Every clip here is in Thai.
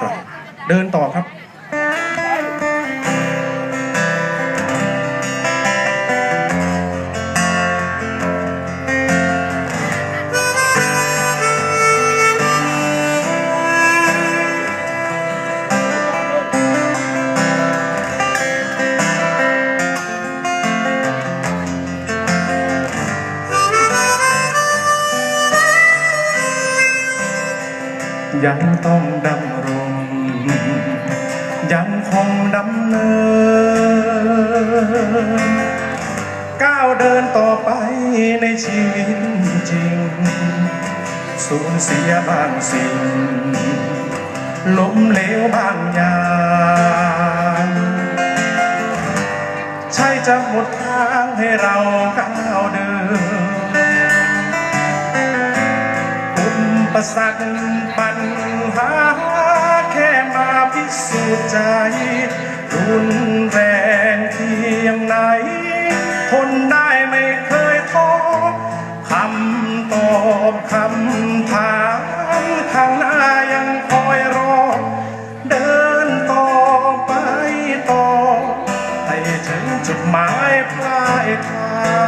ครับ เดินต่อครับ ยังต้องดำรง ยังคงดำเนิน ก้าวเดินต่อไปในชีวิตจริง สูญเสียบางสิ่ง ล้มเหลวบางอย่างใช่จะหมดทางให้เราก้าวเดิน อุปสรรคปัญหาแค่มาพิสูจน์ใจ รุนแรงเพียงไหน ทนได้ไม่เคยท้อคำตอบคำถามข้างหน้ายังคอยรอ เดินต่อไปต่อ ให้ถึงจุดหมายปลายทาง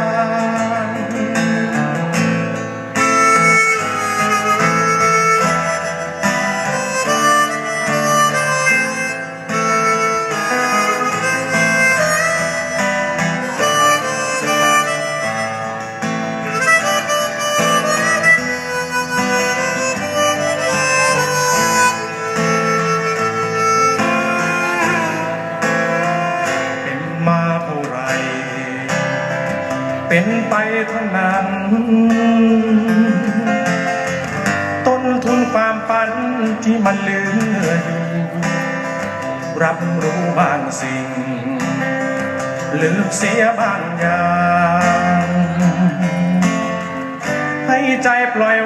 เป็นไปเท่านั้น ต้นทุนความฝันที่มันเหลืออยู่รับรู้บางสิ่งลืมเสียบางอย่าง ให้ใจปล่อย